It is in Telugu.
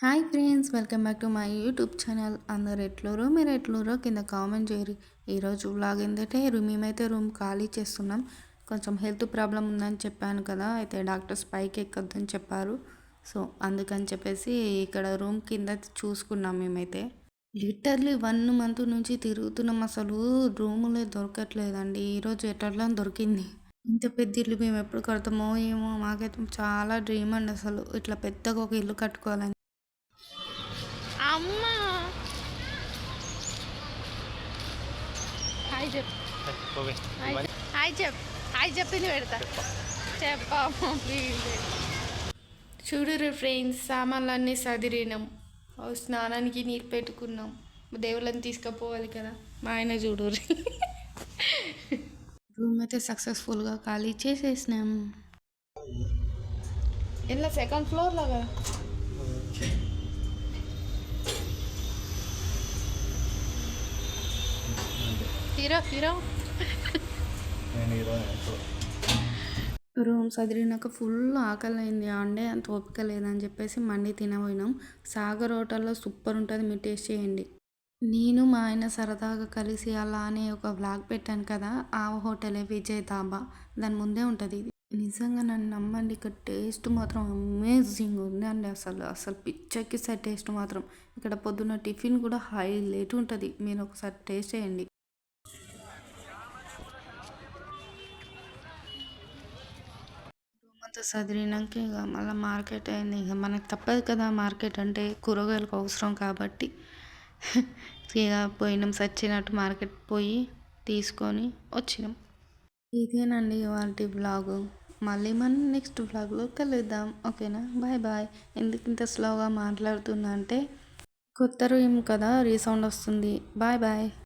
Hi friends welcome back to my YouTube channel. అందరు ఎట్లూరో మీరు ఎట్లూరో కింద కామెంట్ చేయరు ఈరోజు వ్లాగ్ ఏంటంటే మేమైతే రూమ్ ఖాళీ చేస్తున్నాం. కొంచెం హెల్త్ ప్రాబ్లం ఉందని చెప్పాను కదా అయితే డాక్టర్స్ పైకి ఎక్కొద్దని చెప్పారు. సో అందుకని చెప్పేసి ఇక్కడ రూమ్ కింద చూసుకున్నాం మేమైతే. లిటర్లీ వన్ మంత్ నుంచి తిరుగుతున్నాం అసలు. రూములే దొరకట్లేదండి. ఈరోజు ఎట్లా దొరికింది? ఇంత పెద్ద ఇల్లు మేము ఎప్పుడు కడతామో ఏమో మాకైతే చాలా డ్రీమ్ అండి అసలు. ఇట్లా పెద్దగా ఒక ఇల్లు కట్టుకోవాలని. అమ్మ. హాయ్ చెప్ హాయ్ హాయ్ చెప్ హాయ్ చెప్పింది పెడతా. చెప్పమ్మ ప్లీజ్ చూడరు ఫ్రెండ్స్ సామాన్లన్నీ సదిరినాం. స్నానానికి నీరు పెట్టుకున్నాం. దేవుళ్ళని తీసుకుపోవాలి కదా. మా ఆయన చూడరు రూమ్ అయితే సక్సెస్ఫుల్గా ఖాళీ చేసేసినాం. ఇలా సెకండ్ ఫ్లోర్ లాగా హీరో హీరో రూమ్ చదివినాక ఫుల్ ఆకలి అయింది అండే అంత ఓపిక లేదని చెప్పేసి మండి తినబోయినాం. సాగర్ హోటల్లో సూపర్ ఉంటుంది. మీరు టేస్ట్ చేయండి. నేను మా ఆయన సరదాగా కలిసి అలా అని ఒక వ్లాగ్ పెట్టాను కదా ఆ హోటలే విజయ్ ధాబా. దాని ముందే ఉంటుంది ఇది. నిజంగా నన్ను నమ్మండి ఇక్కడ టేస్ట్ మాత్రం అమేజింగ్ ఉందండి అసలు. అసలు పిచ్చెక్కిసే టేస్ట్ మాత్రం. ఇక్కడ పొద్దున్న టిఫిన్ కూడా హైలైట్ ఉంటుంది. మీరు ఒకసారి టేస్ట్ చేయండి. అంతా సదిరినాక ఇక మళ్ళీ మార్కెట్ అయింది. ఇక మనకు తప్పదు కదా మార్కెట్ అంటే కూరగాయలకు అవసరం కాబట్టి. ఇక పోయినాం సచ్చినట్టు మార్కెట్ పోయి తీసుకొని వచ్చినాం. ఇదేనండి వాటి బ్లాగు మళ్ళీ మనం నెక్స్ట్ బ్లాగ్లో కలుద్దాం. ఓకేనా? Bye bye. ఎందుకు ఇంత స్లోగా మాట్లాడుతున్నా అంటే కొత్త రూమ్ కదా రీసౌండ్ వస్తుంది. Bye bye.